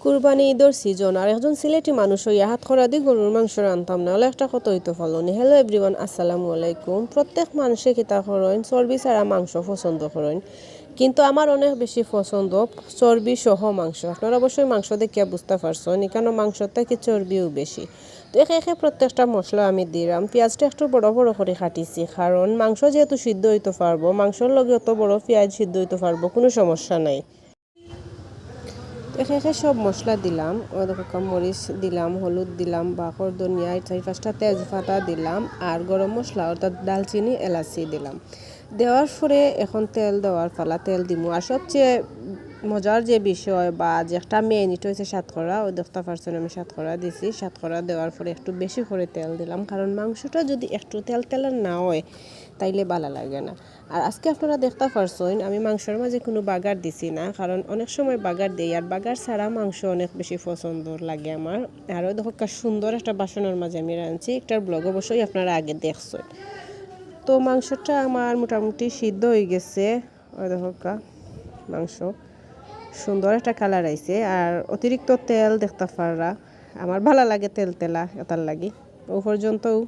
কুরবানি ঈদর সিজন আর একজন সিলেটি মানুষ হইয়া হাত করা দি গরুর মাংস রান্তাম না হলে একটা কত হইতো ফলনি হ্যালো এভরিওয়ান আসসালামু আলাইকুম। প্রত্যেক মানুষে কিতা করেন চর্বি ছাড়া মাংস পছন্দ করেন কিন্তু আমার অনেক বেশি পছন্দ চর্বি সহ মাংস। আপনারা অবশ্যই মাংস দেখিয়া বুঝতে পারছেন এখানে মাংস থেকে চর্বিও বেশি তো একে একে প্রত্যেকটা মশলা আমি দিলাম পেঁয়াজটা একটু বড় বড় করে কাটিছি। কারণ মাংস যেহেতু সিদ্ধ হইতে পারব মাংসর লগে অত বড় পেঁয়াজ সিদ্ধ হইতে পারব কোনো সমস্যা নাই। একে সব মশলা দিলাম। ও দেখো মরিচ দিলাম, হলুদ দিলাম বাকর ধনিয়া চারি পাঁচটা তেজপাতা দিলাম আর গরম মশলা, অর্থাৎ দালচিনি, এলাচি দিলাম। দেওয়ার পরে এখন তেল দেওয়ার পালা, তেল দিমু। আর সবচেয়ে মজার যে বিষয় বা যে একটা মেন এটা হচ্ছে সাতকরা ওই দেখতে পারছেন আমি সাতকরা দিছি। সাতকরা দেওয়ার পরে একটু বেশি করে তেল দিলাম, কারণ মাংসটা যদি একটু তেল তেলের না হয়, তাইলে ভালো লাগে না। আর আজকে আপনারা দেখতে পারছেন আমি মাংসের মাঝে কোনো বাগার দিছি না, কারণ অনেক সময় বাগার দিই, আর বাগার ছাড়া মাংস অনেক বেশি পছন্দ লাগে আমার। আরও দেখো একটা সুন্দর একটা বাসনের মাঝে আমি রাঁধছি, একটার ব্লগ অবশ্যই আপনারা আগে দেখছেন। তো মাংসটা আমার মোটামুটি সিদ্ধ হয়ে গেছে। ওই দেখো মাংস। সুন্দর একটা কালার আইছে। আর অতিরিক্ত তেল দেখতে পাররা। আমার ভালো লাগে তেল তেলা, এটার লাগি। ও পর্যন্তও